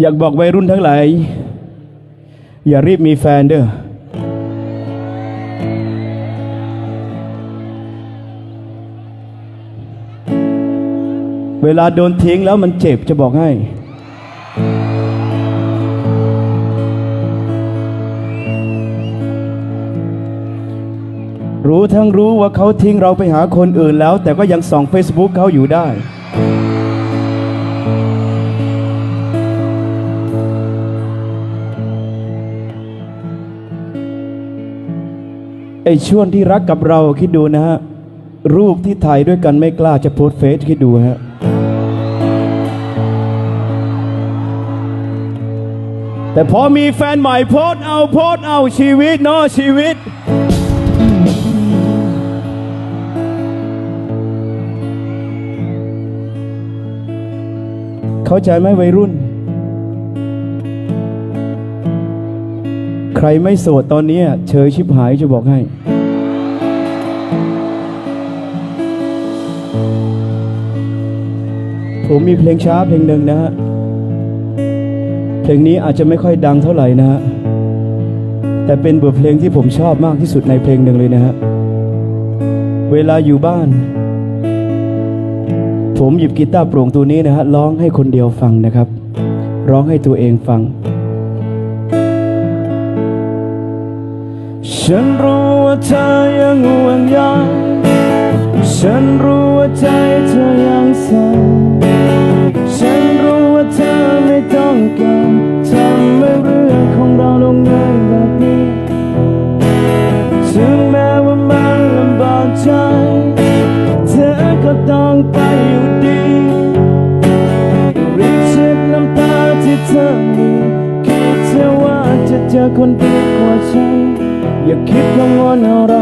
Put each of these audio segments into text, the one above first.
อยากบอกวัยรุ่นทั้งหลาย อย่ารีบมีแฟนเด้อเวลาโดนทิ้งแล้วมันเจ็บจะบอกให้ รู้ทั้งรู้ว่าเขาทิ้งเราไปหาคนอื่นแล้ว แต่ก็ยังส่อง Facebook เขาอยู่ได้ ไอ้ช่วงที่รักกับเราคิดดูนะฮะ รูปที่ถ่ายด้วยกันไม่กล้าจะโพสเฟซคิดดูฮะ แต่พอมีแฟนใหม่โพสเอาโพสเอาชีวิตเนาะชีวิต เข้าใจไหมวัยรุ่น ใครไม่โสดตอนนี้เชยชิบหายจะบอกให้ ผมมีเพลงช้าเพลงหนึ่งนะฮะ เพลงนี้อาจจะไม่ค่อยดังเท่าไหร่นะฮะ แต่เป็นบทเพลงที่ผมชอบมากที่สุดในเพลงหนึ่งเลยนะฮะ เวลาอยู่บ้าน ผมหยิบกีตาร์โปร่งตัวนี้นะฮะร้องให้คนเดียวฟังนะครับ ร้องให้ตัวเองฟัง ฉันรู้ว่าเธอยังห่วงใยฉันรู้ เจอคนดีกว่าฉัน อย่าคิดกังวลอะไร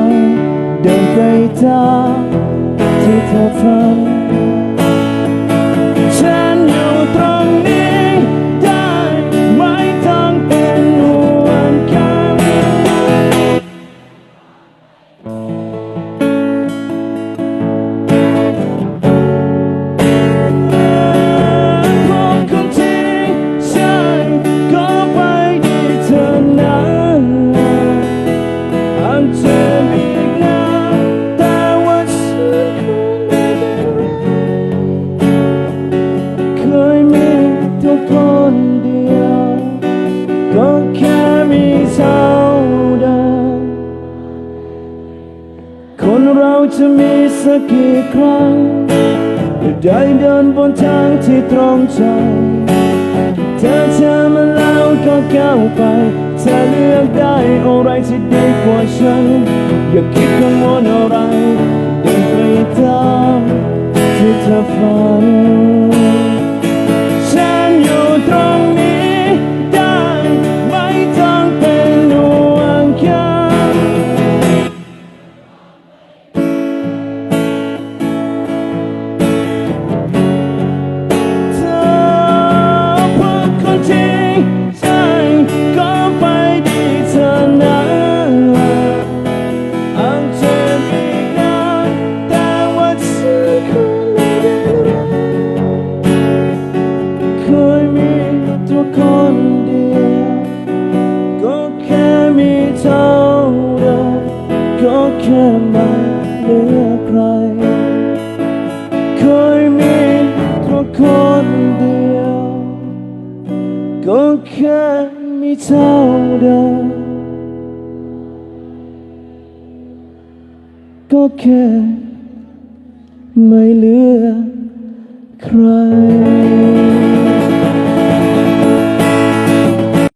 เดินไปตามที่เธอทำ จะมีสักกี่ครั้งได้เดินบนทางที่ตรงใจเธอเชื่อมาแล้วก็ก้าวไปเธอเลือกได้อะไรที่ดีกว่าฉัน อย่าคิดกังวลอะไรเดินไปตามที่เธอฝัน แค่มีเท่าเดิมก็แค่ไม่เหลือใคร